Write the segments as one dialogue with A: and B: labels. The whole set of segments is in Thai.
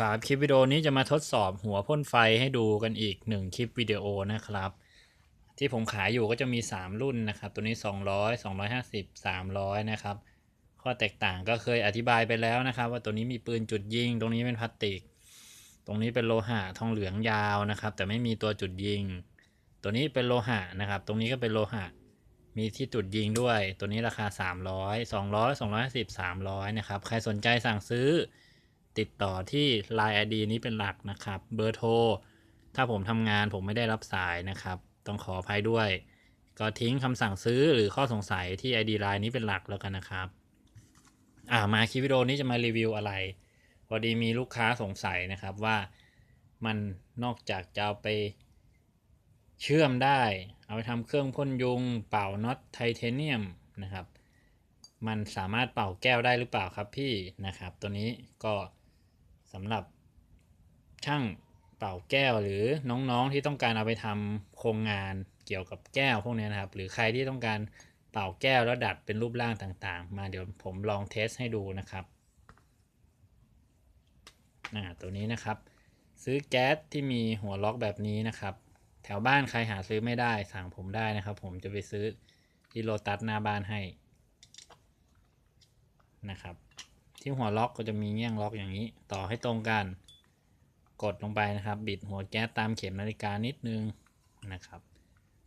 A: ครับคลิปวิดีโอนี้จะมาทดสอบหัวพ่นไฟให้ดูกันอีก 1 คลิปวิดีโอนะครับ ที่ผมขายอยู่ก็จะมี 3 รุ่นนะครับ ตัวนี้ 200 250 300 นะครับ ข้อแตกต่างก็เคยอธิบายไปแล้วนะครับ ว่าตัวนี้มีปืนจุดยิง ตรงนี้เป็นพลาสติก ตรงนี้เป็นโลหะทองเหลืองยาวนะครับ แต่ไม่มีตัวจุดยิง ตัวนี้เป็นโลหะนะครับ ตรงนี้ก็เป็นโลหะ มีที่จุดยิงด้วย ตัวนี้ราคา 300 200 250 300 นะครับใครสนใจสั่งซื้อ ติดต่อที่ Line ID นี้เป็นหลักนะครับ เบอร์โทร ถ้าผมทำงานผมไม่ได้รับสายนะครับ ต้องขออภัยด้วย ก็ทิ้งคำสั่งซื้อหรือข้อสงสัยที่ ID Line นี้เป็นหลักแล้วกันนะครับ อ่ามาคลิปวิดีโอนี้จะมารีวิวอะไร พอดีมีลูกค้าสงสัยนะครับว่ามันนอกจากจะเอาไปเชื่อมได้ เอาไปทำเครื่องพ่นยุง เป่าน็อตไทเทเนียมนะครับ มันสามารถเป่าแก้วได้หรือเปล่าครับพี่นะครับ ตัวนี้ก็ สำหรับช่างเป่าแก้วหรือน้องๆที่ต้องการเอาไปทำโครงงานเกี่ยวกับแก้วพวกนี้นะครับ หรือใครที่ต้องการเป่าแก้วแล้วดัดเป็นรูปร่างต่างๆ มาเดี๋ยวผมลองเทสให้ดูนะครับตัวนี้นะครับ ซื้อแก๊สที่มีหัวล็อกแบบนี้นะครับ แถวบ้านใครหาซื้อไม่ได้สั่งผมได้นะครับ ผมจะไปซื้อที่โลตัสหน้าบ้านให้นะครับ ที่หัวล็อกก็จะมีเงี้ยงล็อกอย่างนี้ ต่อให้ตรงกัน กดลงไปนะครับ บิดหัวแก๊สตามเข็มนาฬิกานิดนึงนะครับ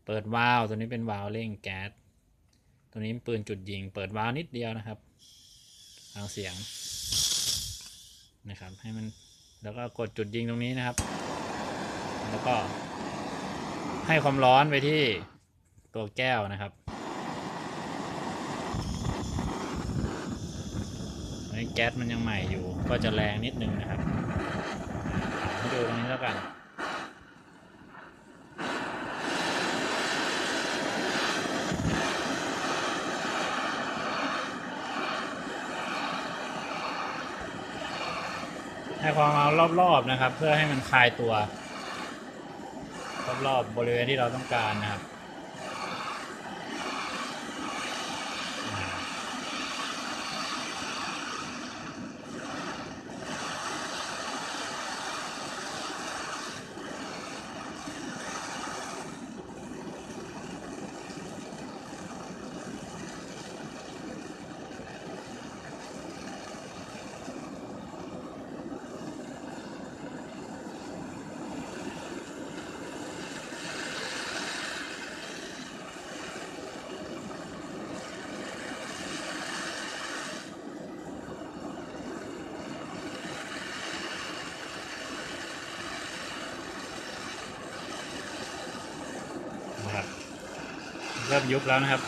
A: เปิดวาล์วตัวนี้เป็นวาล์วเร่งแก๊ส ตัวนี้ปืนจุดยิง เปิดวาล์วนิดเดียวนะครับฟังเสียงนะครับ ให้มัน แล้วก็กดจุดยิงตรงนี้นะครับ แล้วก็ให้ความร้อนไปที่ตัวแก้วนะครับ อันนี้ แก๊สมันยังใหม่อยู่ ก็จะแรงนิดนึงนะครับให้ดูตรงนี้แล้วกันให้ความร้อนรอบๆนะครับ เพื่อให้มันคลายตัว รอบๆบริเวณที่เราต้องการนะครับ เริ่มยุบแล้วนะครับ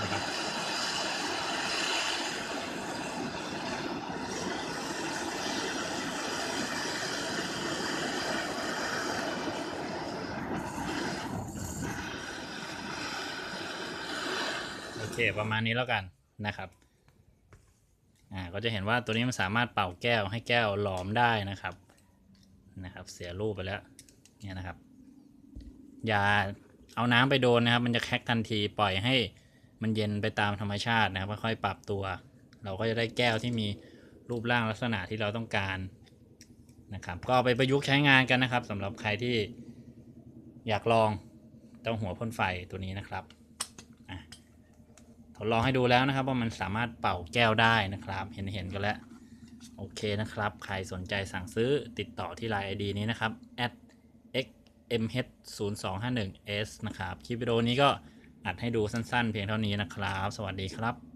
A: นะครับ โอเค ประมาณนี้แล้วกันนะครับอ่าก็จะเห็นว่าตัวนี้มันสามารถเป่าแก้วให้แก้วหลอมได้นะครับ นะครับ เสียรูปไปแล้วเนี่ยนะครับ อย่าเอาน้ำไปโดนนะครับ มันจะแคกทันทีปล่อยให้มันเย็นไปตามธรรมชาตินะครับค่อยๆปรับตัว เราก็จะได้แก้วที่มีรูปร่างลักษณะที่เราต้องการนะครับ ก็เอาไปประยุกต์ใช้งานกันนะครับสำหรับใครที่อยากลองเต้าหัวพ่นไฟตัวนี้นะครับทดลองให้ดูแล้วนะครับ ว่ามันสามารถเป่าแก้วได้นะครับ เห็นเห็นๆกันแล้ว โอเคนะครับ ใครสนใจสั่งซื้อติดต่อที่ไลน์ ID นี้นะครับ xmh 0 2 5 1 s นะครับ คลิปวิดีโอนี้ก็อัดให้ดูสั้นๆ เพียงเท่านี้นะครับ สวัสดีครับ